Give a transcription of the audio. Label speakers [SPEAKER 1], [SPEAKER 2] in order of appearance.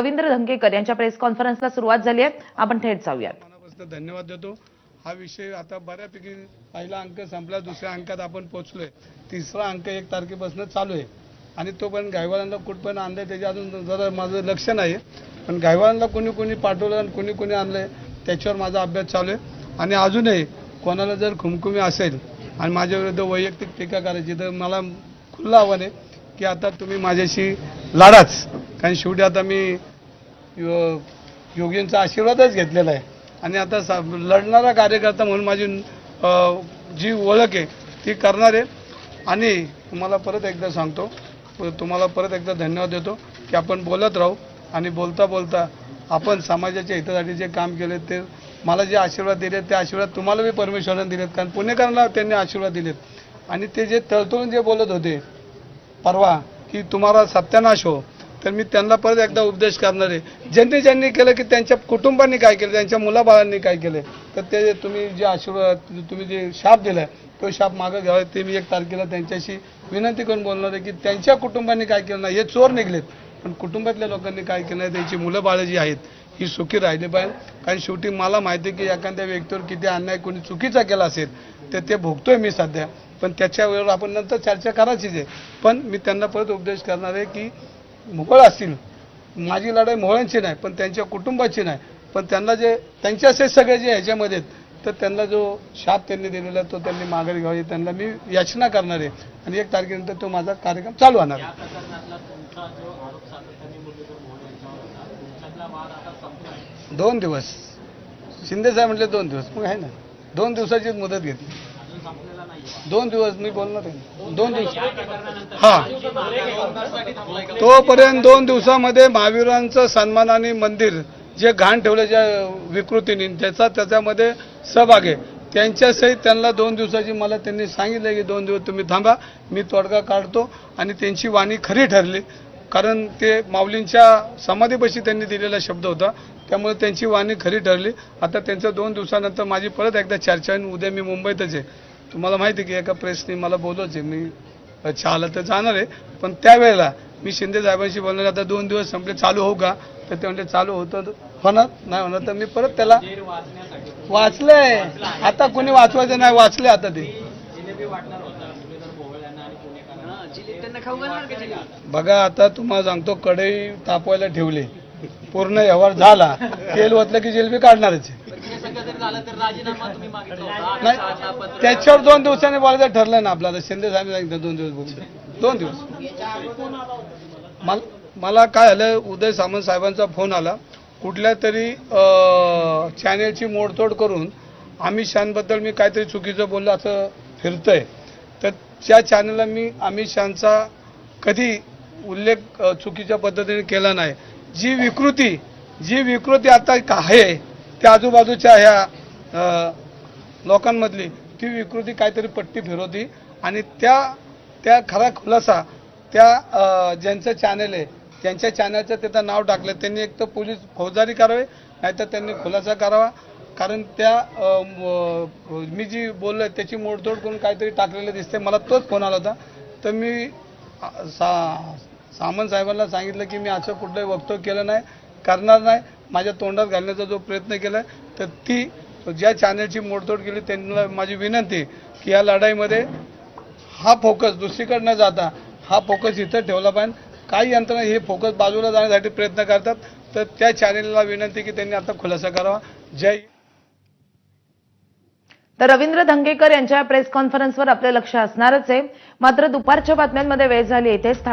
[SPEAKER 1] रवींद्र धंगेकर यांच्या प्रेस कॉन्फरन्सला सुरुवात झाली आहे. आपण थेट जाऊयात.
[SPEAKER 2] मनापासून धन्यवाद देतो. हा विषय आता बऱ्यापैकी पहिला अंक संपला दुसऱ्या अंकात आपण पोहोचलोय. तिसरा अंक एक तारखेपासून चालू आहे. आणि तो पण गायवाळांना कुठपर्यंत आणलंय त्याच्या अजून जरा माझं लक्ष नाही. पण गायवाल्यांना कोणी कोणी पाठवलं आणि कोणी कोणी आणलंय त्याच्यावर माझा अभ्यास चालू आहे. आणि अजूनही कोणाला जर खुमखुमी असेल आणि माझ्या विरुद्ध वैयक्तिक टीका करायची तर मला खुल्लं आव्हान आहे की आता तुम्ही माझ्याशी लढाच. कारण शेवटी आता मी यो- योगींचा आशीर्वादच घेतलेला आहे. आणि आता सा लढणारा कार्यकर्ता म्हणून माझी जी ओळख आहे ती करणार आहे. आणि तुम्हाला परत एकदा सांगतो तुम्हाला परत एकदा धन्यवाद देतो की आपण बोलत राहू. आणि बोलता बोलता आपण समाजाच्या हितासाठी जे काम केले ते मला जे आशीर्वाद दिले ते आशीर्वाद तुम्हाला बी परमेश्वराने दिलेत. कारण पुणेकरांना त्यांनी आशीर्वाद दिलेत. आणि ते जे तळतळून जे बोलत होते परवा की तुम्हाला सत्यानाश हो. तर मी त्यांना परत एकदा उपदेश करणार आहे. ज्यांनी ज्यांनी केलं की त्यांच्या कुटुंबांनी काय केलं त्यांच्या मुलाबाळांनी काय केलं तर ते तुम्ही जे आशीर्वाद तुम्ही जे शाप दिलाय तो शाप मागं घ्यावा. ते मी एक तारखेला त्यांच्याशी विनंती करून बोलणार आहे की त्यांच्या कुटुंबांनी काय केलं नाही हे चोर निघलेत. पण कुटुंबातल्या लोकांनी काय केलं नाही त्यांची मुलं बाळं जी आहेत ही सुखी राहिली पाहिजे. कारण शेवटी मला माहिती आहे की एखाद्या व्यक्तीवर किती अन्याय कोणी चुकीचा केला असेल तर ते भोगतोय मी सध्या. पण त्याच्यावर आपण नंतर चर्चा करायचीच आहे. पण मी त्यांना परत उपदेश करणार आहे की मोहळ असतील. माझी लढाई मोहळांची नाही पण त्यांच्या कुटुंबाची नाही. पण त्यांना जे त्यांचे असे सगळे जे ह्याच्यामध्ये आहेत, तर त्यांना जो शाप त्यांनी दिलेला तो त्यांनी माघारी घ्यावी त्यांना मी याचना करणार आहे. आणि एक तारखेनंतर तो माझा कार्यक्रम चालू होणार. दोन दिवस. शिंदे साहेब म्हटले दोन दिवस. मग आहे ना. दोन दिवसाचीच मुदत घेतली. दोन दिवस मी बोलणार आहे. दोन दिवस हा. तोपर्यंत दोन दिवसामध्ये महावीरांचं सन्मानाने मंदिर जे घाण ठेवलं ज्या विकृतीने ज्याचा त्याच्यामध्ये सहभाग आहे. त्यांच्यासहित त्यांना दोन दिवसाची मला त्यांनी सांगितलं की दोन दिवस तुम्ही थांबा मी तोडगा काढतो आणि त्यांची वाणी खरी ठरली. कारण ते माऊलींच्या समाधीपाशी त्यांनी दिलेला शब्द होता त्यामुळे त्यांची वाणी खरी ठरली. आता त्यांचं दोन दिवसानंतर माझी परत एकदा चर्चा आणि उद्या मी मुंबईतच आहे. तुम्हाला माहिती आहे की एका प्रेसने मला बोलवच मी चहाला तर जाणार आहे पण त्यावेळेला मी शिंदे साहेबांशी बोलणार आता दोन दिवस संपले चालू होऊ का? तर ते म्हणजे चालू होतं. होणार? नाही होणार तर मी परत त्याला वाचलंय. आता कोणी वाचवायचं नाही वाचले आता ते. बघा आता तुम्हाला सांगतो कढई तापवायला ठेवले. पूर्ण व्यवहार झाला. तेल ओतलं की जिलबी काढणारच नाही. त्याच्यावर दोन दिवसांनी बोलायचं ठरलं ना आपल्याला. शिंदे साहेब सांगितलं दोन दिवस बोलतो दोन दिवस. मला मला काय झालं उदय सामंत साहेबांचा फोन आला. कुठल्या तरी अं, चॅनेलची मोडतोड करून अमित शहाबद्दल मी काहीतरी चुकीचं बोललं असं फिरतंय. तर त्या चॅनलला मी अमित शहाचा कधी उल्लेख अं, चुकीच्या पद्धतीने केला नाही. जी विकृती जी विकृती आता आहे त्या आजूबाजूच्या ह्या लोकांमधली ती विकृती काहीतरी पट्टी फिरवती आणि त्या त्या खरा खुलासा त्या ज्यांचं चॅनल आहे त्यांच्या चॅनलचं त्याचं नाव टाकलं. त्यांनी एक तर पोलीस फौजदारी करावे नाहीतर त्यांनी खुलासा करावा. कारण त्या मी जी बोललोय त्याची मोडतोड करून काहीतरी टाकलेलं दिसते मला तोच फोन आला होता. तर मी सा सामंत साहेबांना सांगितलं की मी असं कुठलंही वक्तव्य केलं नाही करणार नाही. माझ्या तोंडात घालण्याचा जो प्रयत्न केला तर ती ज्या चॅनलची मोडतोड केली त्यांना माझी विनंती की या लढाईमध्ये हा फोकस दुसरीकडे न जाता हा फोकस इथं ठेवला पाहिजे. काही यंत्रणा हे फोकस बाजूला जाण्यासाठी प्रयत्न करतात. तर त्या चॅनेलला विनंती की त्यांनी आता खुलासा करावा. जय
[SPEAKER 1] तर रवींद्र धंगेकर यांच्या प्रेस कॉन्फरन्सवर आपलं लक्ष असणारच आहे. मात्र दुपारच्या बातम्यांमध्ये वेळ झाली इथेच